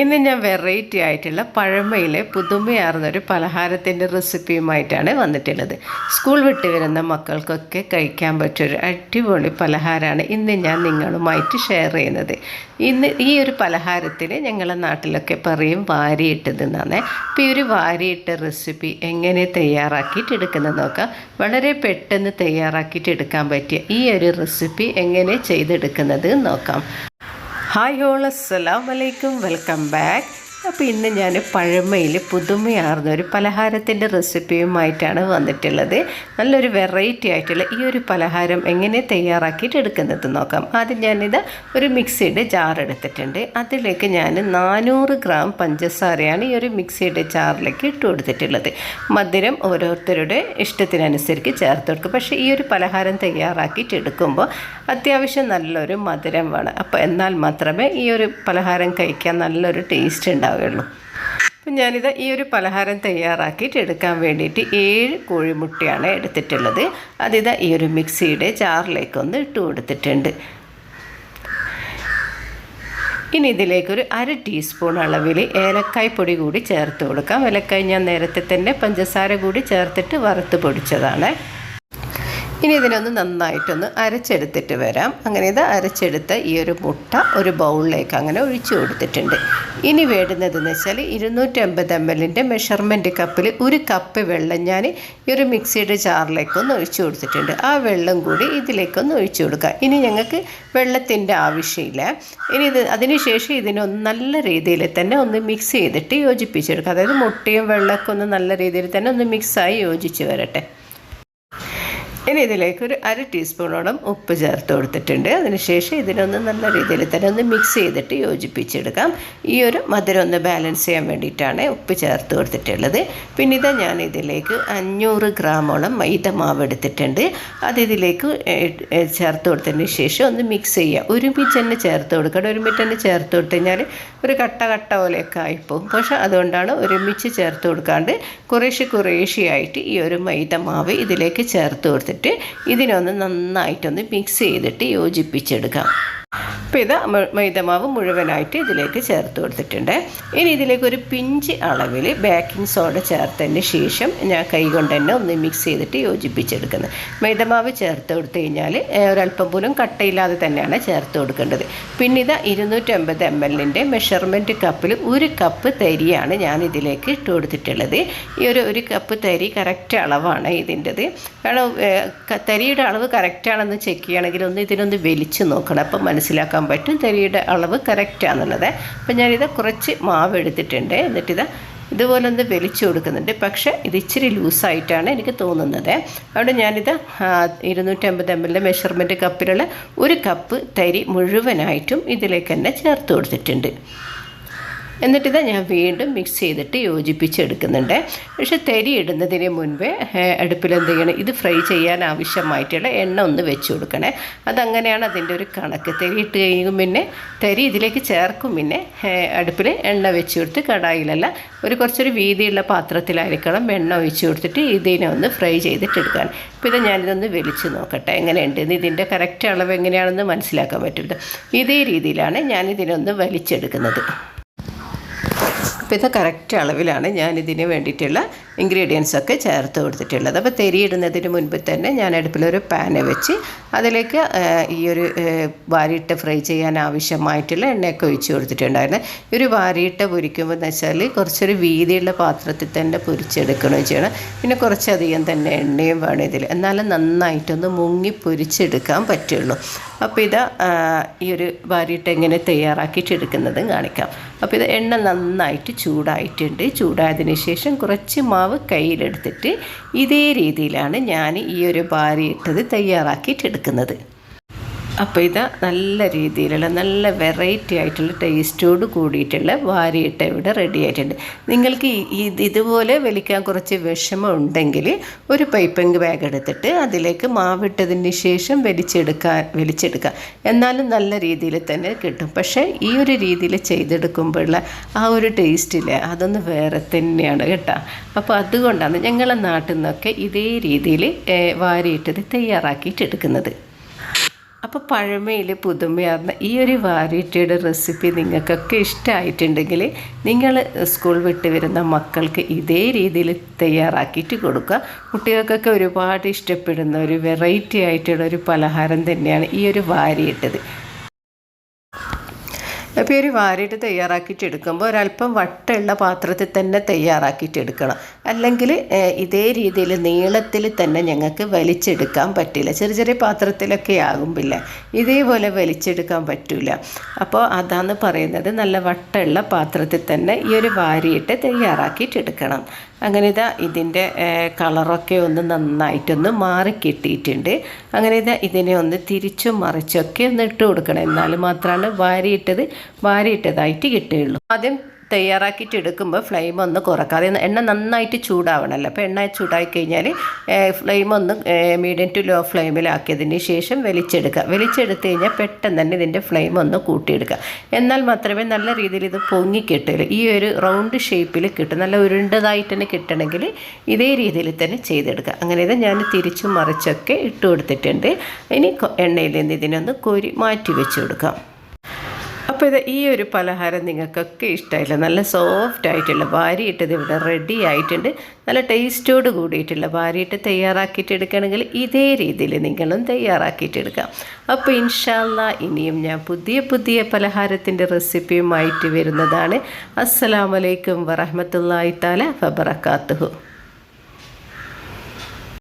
ഇന്ന് ഞാൻ വെറൈറ്റി ആയിട്ടുള്ള പഴമയിലെ പുതുമയാർന്നൊരു പലഹാരത്തിന്റെ റെസിപ്പിയുമായിട്ടാണ് വന്നിട്ടുള്ളത്. സ്കൂൾ വിട്ട് വരുന്ന മക്കൾക്കൊക്കെ കഴിക്കാൻ പറ്റിയൊരു അടിപൊളി പലഹാരമാണ് ഇന്ന് ഞാൻ നിങ്ങളുമായിട്ട് ഷെയർ ചെയ്യുന്നത്. ഇന്ന് ഈ ഒരു പലഹാരത്തിന് ഞങ്ങളെ നാട്ടിലൊക്കെ പറയും വാരിയിട്ടത് എന്നാണ്. അപ്പോൾ ഈ ഒരു വാരിയിട്ട റെസിപ്പി എങ്ങനെ തയ്യാറാക്കിയിട്ട് എടുക്കുന്നത് നോക്കാം. വളരെ പെട്ടെന്ന് തയ്യാറാക്കിയിട്ട് എടുക്കാൻ പറ്റിയ ഈ ഒരു റെസിപ്പി എങ്ങനെ ചെയ്തെടുക്കുന്നത് നോക്കാം. ഹായ് ഹോൾ അസ്സലാം വലൈക്കും വെൽക്കം ബാക്ക്. അപ്പോൾ ഇന്ന് ഞാൻ പഴമയിൽ പുതുമയാർന്ന ഒരു പലഹാരത്തിന്റെ റെസിപ്പിയുമായിട്ടാണ് വന്നിട്ടുള്ളത്. നല്ലൊരു വെറൈറ്റി ആയിട്ടുള്ള ഈ ഒരു പലഹാരം എങ്ങനെ തയ്യാറാക്കിയിട്ട് എടുക്കുന്നത് നോക്കാം. ആദ്യം ഞാനിത് ഒരു മിക്സിയുടെ ജാർ എടുത്തിട്ടുണ്ട്. അതിലേക്ക് ഞാൻ നാനൂറ് ഗ്രാം പഞ്ചസാരയാണ് ഈ ഒരു മിക്സിയുടെ ജാറിലേക്ക് ഇട്ട് കൊടുത്തിട്ടുള്ളത്. മധുരം ഓരോരുത്തരുടെ ഇഷ്ടത്തിനനുസരിച്ച് ചേർത്ത് കൊടുക്കും. പക്ഷേ ഈ ഒരു പലഹാരം തയ്യാറാക്കിയിട്ട് എടുക്കുമ്പോൾ അത്യാവശ്യം നല്ലൊരു മധുരം വേണം. അപ്പോൾ എന്നാൽ മാത്രമേ ഈ ഒരു പലഹാരം കഴിക്കാൻ നല്ലൊരു ടേസ്റ്റ് ഉണ്ടാവുകയുള്ളൂ. അപ്പം ഞാനിത് ഈ ഒരു പലഹാരം തയ്യാറാക്കിയിട്ട് എടുക്കാൻ വേണ്ടിയിട്ട് ഏഴ് കോഴിമുട്ടയാണ് എടുത്തിട്ടുള്ളത്. അതിത് ഈ ഒരു മിക്സിയുടെ ജാറിലേക്കൊന്ന് ഇട്ട് കൊടുത്തിട്ടുണ്ട്. ഇനി ഇതിലേക്കൊരു അര ടീസ്പൂൺ അളവിൽ ഏലക്കായ് പൊടി കൂടി ചേർത്ത് കൊടുക്കാം. ഏലക്കായ് ഞാൻ നേരത്തെ തന്നെ പഞ്ചസാര കൂടി ചേർത്തിട്ട് വറുത്ത് പൊടിച്ചതാണ്. ഇനി ഇതിനൊന്ന് നന്നായിട്ടൊന്ന് അരച്ചെടുത്തിട്ട് വരാം. അങ്ങനെ ഇത് അരച്ചെടുത്ത ഈ ഒരു മുട്ട ഒരു ബൗളിലേക്ക് അങ്ങനെ ഒഴിച്ചു കൊടുത്തിട്ടുണ്ട്. ഇനി വേണ്ടുന്നതെന്ന് വെച്ചാൽ ഇരുന്നൂറ്റമ്പത് എം എല്ലിന്റെ മെഷർമെന്റ് കപ്പിൽ ഒരു കപ്പ് വെള്ളം ഞാൻ ഈ ഒരു മിക്സിയുടെ ചാറിലേക്കൊന്ന് ഒഴിച്ചു കൊടുത്തിട്ടുണ്ട്. ആ വെള്ളം കൂടി ഇതിലേക്കൊന്ന് ഒഴിച്ചു കൊടുക്കുക. ഇനി ഞങ്ങൾക്ക് വെള്ളത്തിന്റെ ആവശ്യമില്ല. ഇനി ഇത് അതിനുശേഷം ഇതിനൊന്ന് നല്ല രീതിയിൽ തന്നെ ഒന്ന് മിക്സ് ചെയ്തിട്ട് യോജിപ്പിച്ചെടുക്കുക. അതായത് മുട്ടയും വെള്ളമൊക്കെ ഒന്ന് നല്ല രീതിയിൽ തന്നെ ഒന്ന് മിക്സായി യോജിച്ച് വരട്ടെ. ഇനി ഇതിലേക്ക് ഒരു അര ടീസ്പൂണോളം ഉപ്പ് ചേർത്ത് കൊടുത്തിട്ടുണ്ട്. അതിനുശേഷം ഇതിനൊന്ന് നല്ല രീതിയിൽ തന്നെ ഒന്ന് മിക്സ് ചെയ്തിട്ട് യോജിപ്പിച്ചെടുക്കാം. ഈ ഒരു മധുരം ഒന്ന് ബാലൻസ് ചെയ്യാൻ വേണ്ടിയിട്ടാണ് ഉപ്പ് ചേർത്ത് കൊടുത്തിട്ടുള്ളത്. പിന്നെ ഇതാ ഞാൻ ഇതിലേക്ക് അഞ്ഞൂറ് ഗ്രാമോളം മൈദ മാവ് എടുത്തിട്ടുണ്ട്. അത് ഇതിലേക്ക് ചേർത്ത് കൊടുത്തതിന് ശേഷം ഒന്ന് മിക്സ് ചെയ്യുക ഒരുമിച്ച് തന്നെ ചേർത്ത് കൊടുക്കണം. ഒരുമിച്ച് തന്നെ ചേർത്ത് കൊടുത്തു കഴിഞ്ഞാൽ ഒരു കട്ട കട്ട പോലെയൊക്കെ ആയിപ്പോകും പക്ഷേ അതുകൊണ്ടാണ് ഒരുമിച്ച് ചേർത്ത് കൊടുക്കാണ്ട് കുറേശ്ശെ കുറേശ്ശെ ആയിട്ട് ഈ ഒരു മൈദ മാവ് ഇതിലേക്ക് ചേർത്ത് കൊടുത്തിട്ട് ഇതിനൊന്ന് നന്നായിട്ടൊന്ന് മിക്സ് ചെയ്തിട്ട് യോജിപ്പിച്ചെടുക്കാം. അപ്പോൾ ഇത് മൈദമാവ് മുഴുവനായിട്ട് ഇതിലേക്ക് ചേർത്ത് കൊടുത്തിട്ടുണ്ട്. ഇനി ഇതിലേക്ക് ഒരു പിഞ്ച് അളവിൽ ബേക്കിംഗ് സോഡ ചേർത്തതിന് ശേഷം ഞാൻ കൈ കൊണ്ട് തന്നെ ഒന്ന് മിക്സ് ചെയ്തിട്ട് യോജിപ്പിച്ചെടുക്കുന്നത്. മൈദമാവ് ചേർത്ത് കൊടുത്തു കഴിഞ്ഞാൽ ഒരല്പം പോലും കട്ടയില്ലാതെ തന്നെയാണ് ചേർത്ത് കൊടുക്കേണ്ടത്. പിന്നെ ഇത് ഇരുന്നൂറ്റമ്പത് എം എല്ലിന്റെ മെഷർമെന്റ് കപ്പിൽ ഒരു കപ്പ് തരിയാണ് ഞാൻ ഇതിലേക്ക് ഇട്ട് കൊടുത്തിട്ടുള്ളത്. ഈ ഒരു ഒരു കപ്പ് തരി കറക്റ്റ് അളവാണ് ഇതിന്റെത്. കാരണം തരിയുടെ അളവ് കറക്റ്റാണെന്ന് ചെക്ക് ചെയ്യുകയാണെങ്കിൽ ഒന്ന് ഇതിനൊന്ന് വലിച്ചു നോക്കണം. അപ്പം മനസ്സിലാക്കാൻ പറ്റും. തരിയുടെ അളവ് കറക്റ്റാണെന്നുള്ളത് അപ്പം ഞാനിത് കുറച്ച് മാവ് എടുത്തിട്ടുണ്ട്. എന്നിട്ടിത് ഇതുപോലെ ഒന്ന് വലിച്ചു കൊടുക്കുന്നുണ്ട്. പക്ഷേ ഇത് ഇച്ചിരി ലൂസായിട്ടാണ് എനിക്ക് തോന്നുന്നത്. അവിടെ ഞാനിത് ഇരുന്നൂറ്റമ്പത് എം എല്ലിന്റെ മെഷർമെന്റ് കപ്പിലുള്ള ഒരു കപ്പ് തരി മുഴുവനായിട്ടും ഇതിലേക്ക് തന്നെ ചേർത്ത് കൊടുത്തിട്ടുണ്ട്. എന്നിട്ടിത് ഞാൻ വീണ്ടും മിക്സ് ചെയ്തിട്ട് യോജിപ്പിച്ചെടുക്കുന്നുണ്ട്. പക്ഷെ തരി ഇടുന്നതിന് മുൻപേ അടുപ്പിൽ എന്ത് ചെയ്യണം? ഇത് ഫ്രൈ ചെയ്യാൻ ആവശ്യമായിട്ടുള്ള എണ്ണ ഒന്ന് വെച്ച് കൊടുക്കണേ. അതങ്ങനെയാണ് അതിന്റെ ഒരു കണക്ക്. തരി ഇട്ട് കഴിയും പിന്നെ തരി ഇതിലേക്ക് ചേർക്കും പിന്നെ അടുപ്പിൽ എണ്ണ വെച്ച് കൊടുത്ത് കടായിലല്ല ഒരു കുറച്ചൊരു വീതിയുള്ള പാത്രത്തിലായിരിക്കണം എണ്ണ ഒഴിച്ച് കൊടുത്തിട്ട് ഇതിനെ ഒന്ന് ഫ്രൈ ചെയ്തിട്ടെടുക്കാൻ ഇപ്പോൾ ഇത് ഞാനിതൊന്ന് വലിച്ച് നോക്കട്ടെ എങ്ങനെയുണ്ട്? ഇതിന്റെ കറക്റ്റ് അളവ് എങ്ങനെയാണെന്ന് മനസ്സിലാക്കാൻ പറ്റില്ല ഇതേ രീതിയിലാണ് ഞാനിതിനൊന്ന് വലിച്ചെടുക്കുന്നത്. അപ്പോൾ ഇത് കറക്റ്റ് അളവിലാണ് ഞാൻ ഇതിന് വേണ്ടിയിട്ടുള്ള ഇൻഗ്രീഡിയൻസ് ഒക്കെ ചേർത്ത് കൊടുത്തിട്ടുള്ളത്. അപ്പോൾ തെരിയിടുന്നതിന് മുൻപ് തന്നെ ഞാൻ അടുപ്പിലൊരു പാന് വെച്ച് അതിലേക്ക് ഈ ഒരു വാരിയിട്ട് ഫ്രൈ ചെയ്യാൻ ആവശ്യമായിട്ടുള്ള എണ്ണയൊക്കെ ഒഴിച്ച് കൊടുത്തിട്ടുണ്ടായിരുന്നു. ഒരു വാരിയിട്ട് പൊരിക്കുമ്പോൾ എന്ന് വെച്ചാൽ കുറച്ചൊരു വീതിയുള്ള പാത്രത്തിൽ തന്നെ പൊരിച്ചെടുക്കണമെന്ന് ചെയ്യണം പിന്നെ കുറച്ചധികം തന്നെ എണ്ണയും വേണം ഇതിൽ. എന്നാലും നന്നായിട്ടൊന്ന് മുങ്ങി പൊരിച്ചെടുക്കാൻ പറ്റുള്ളൂ. അപ്പോൾ ഇത് ഈ ഒരു വാരിയിട്ട് എങ്ങനെ തയ്യാറാക്കിയിട്ടെടുക്കുന്നത് കാണിക്കാം. അപ്പോൾ ഇത് എണ്ണ നന്നായിട്ട് ചൂടായിട്ടുണ്ട്. ചൂടായതിന് ശേഷം കുറച്ച് മാവ് കയ്യിലെടുത്തിട്ട് ഇതേ രീതിയിലാണ് ഞാൻ ഈ ഒരു വാരിയിട്ടത് തയ്യാറാക്കിയിട്ട് എടുക്കുന്നത് അപ്പോൾ ഇത് നല്ല രീതിയിലുള്ള നല്ല വെറൈറ്റി ആയിട്ടുള്ള ടേസ്റ്റോട് കൂടിയിട്ടുള്ള വാരിയിട്ട് ഇവിടെ റെഡി ആയിട്ടുണ്ട്. നിങ്ങൾക്ക് ഇത് ഇതുപോലെ വലിക്കാൻ കുറച്ച് വിഷമം ഉണ്ടെങ്കിൽ ഒരു പൈപ്പിംഗ് ബാഗ് എടുത്തിട്ട് അതിലേക്ക് മാവിട്ടതിന് ശേഷം വലിച്ചെടുക്കാൻ വലിച്ചെടുക്കുക എന്നാലും നല്ല രീതിയിൽ തന്നെ കിട്ടും. പക്ഷേ ഈ ഒരു രീതിയിൽ ചെയ്തെടുക്കുമ്പോഴുള്ള ആ ഒരു ടേസ്റ്റില്ലേ അതൊന്ന് വേറെ തന്നെയാണ് കേട്ടോ. അപ്പോൾ അതുകൊണ്ടാണ് ഞങ്ങളുടെ നാട്ടിൽ നിന്നൊക്കെ ഇതേ രീതിയിൽ വാരിയിട്ടത് തയ്യാറാക്കിയിട്ട് എടുക്കുന്നത്. അപ്പോൾ പഴമയിൽ പുതുമയാർന്ന ഈ ഒരു വാരിറ്റിയുടെ റെസിപ്പി നിങ്ങൾക്കൊക്കെ ഇഷ്ടമായിട്ടുണ്ടെങ്കിൽ നിങ്ങൾ സ്കൂൾ വിട്ട് വരുന്ന മക്കൾക്ക് ഇതേ രീതിയിൽ തയ്യാറാക്കിയിട്ട് കൊടുക്കുക. കുട്ടികൾക്കൊക്കെ ഒരുപാട് ഇഷ്ടപ്പെടുന്ന ഒരു വെറൈറ്റി ആയിട്ടുള്ള ഒരു പലഹാരം തന്നെയാണ് ഈ ഒരു വാരിയിട്ടത് അപ്പോൾ ഒരു വാരിയിട്ട് തയ്യാറാക്കിയിട്ട് എടുക്കുമ്പോൾ ഒരല്പം വട്ടമുള്ള പാത്രത്തിൽ തന്നെ തയ്യാറാക്കിയിട്ട് എടുക്കണം. അല്ലെങ്കിൽ ഇതേ രീതിയിൽ നീളത്തിൽ തന്നെ ഞങ്ങൾക്ക് വലിച്ചെടുക്കാൻ പറ്റില്ല. ചെറിയ ചെറിയ പാത്രത്തിലൊക്കെ ആകുമ്പില്ല. ഇതേപോലെ വലിച്ചെടുക്കാൻ പറ്റില്ല അപ്പോൾ അതാണ് പറയുന്നത് നല്ല വട്ടമുള്ള പാത്രത്തിൽ തന്നെ ഈ ഒരു വാരിയിട്ട് തയ്യാറാക്കിയിട്ട് എടുക്കണം. അങ്ങനെ ഇതാ ഇതിന്റെ കളറൊക്കെ ഒന്ന് നന്നായിട്ടൊന്ന് മാറി കിട്ടിയിട്ടുണ്ട്. അങ്ങനെ ഇതാ ഇതിനെ ഒന്ന് തിരിച്ചും മറിച്ചൊക്കെ ഒന്ന് ഇട്ട് കൊടുക്കണം. എന്നാൽ മാത്രമാണ് വാരിയിട്ടത് വാരിയിട്ടതായിട്ട് കിട്ടുകയുള്ളൂ. ആദ്യം തയ്യാറാക്കിയിട്ട് എടുക്കുമ്പോൾ ഫ്ലെയിം ഒന്ന് കുറക്കാതെ എണ്ണ നന്നായിട്ട് ചൂടാവണമല്ലോ അപ്പോൾ എണ്ണ ചൂടായി കഴിഞ്ഞാൽ ഫ്ലെയിം ഒന്ന് മീഡിയം ടു ലോ ഫ്ലെയിമിലാക്കിയതിന് ശേഷം വലിച്ചെടുക്കുക. വലിച്ചെടുത്ത് കഴിഞ്ഞാൽ പെട്ടെന്ന് തന്നെ ഇതിന്റെ ഫ്ലെയിം ഒന്ന് കൂട്ടിയെടുക്കുക. എന്നാൽ മാത്രമേ നല്ല രീതിയിൽ ഇത് പൊങ്ങി കിട്ടുള്ളൂ ഈ ഒരു റൗണ്ട് ഷേപ്പിൽ കിട്ടും. നല്ല ഉരുണ്ടതായിട്ട് തന്നെ കിട്ടണമെങ്കിൽ ഇതേ രീതിയിൽ തന്നെ ചെയ്തെടുക്കുക. അങ്ങനെ ഇത് ഞാൻ തിരിച്ചും മറിച്ചൊക്കെ ഇട്ട് കൊടുത്തിട്ടുണ്ട് ഇനി എണ്ണയിൽ നിന്ന് ഇതിനൊന്ന് കോരി മാറ്റി വെച്ച് കൊടുക്കാം. അപ്പോൾ ഇത് ഈ ഒരു പലഹാരം നിങ്ങൾക്കൊക്കെ ഇഷ്ടമായില്ല. നല്ല സോഫ്റ്റ് ആയിട്ടുള്ള ഭാര്യയിട്ടത് ഇവിടെ റെഡി ആയിട്ടുണ്ട്. നല്ല ടേസ്റ്റോട് കൂടിയിട്ടുള്ള ഭാര്യയിട്ട് തയ്യാറാക്കിയിട്ട് എടുക്കുകയാണെങ്കിൽ ഇതേ രീതിയിൽ നിങ്ങളും തയ്യാറാക്കിയിട്ട് എടുക്കാം. അപ്പോൾ ഇൻഷാല്ല ഇനിയും ഞാൻ പുതിയ പുതിയ പലഹാരത്തിന്റെ റെസിപ്പിയുമായിട്ട് വരുന്നതാണ്. അസ്സലാമലൈക്കും വറഹമത്തല്ലായി താല വബറക്കാത്തുഹു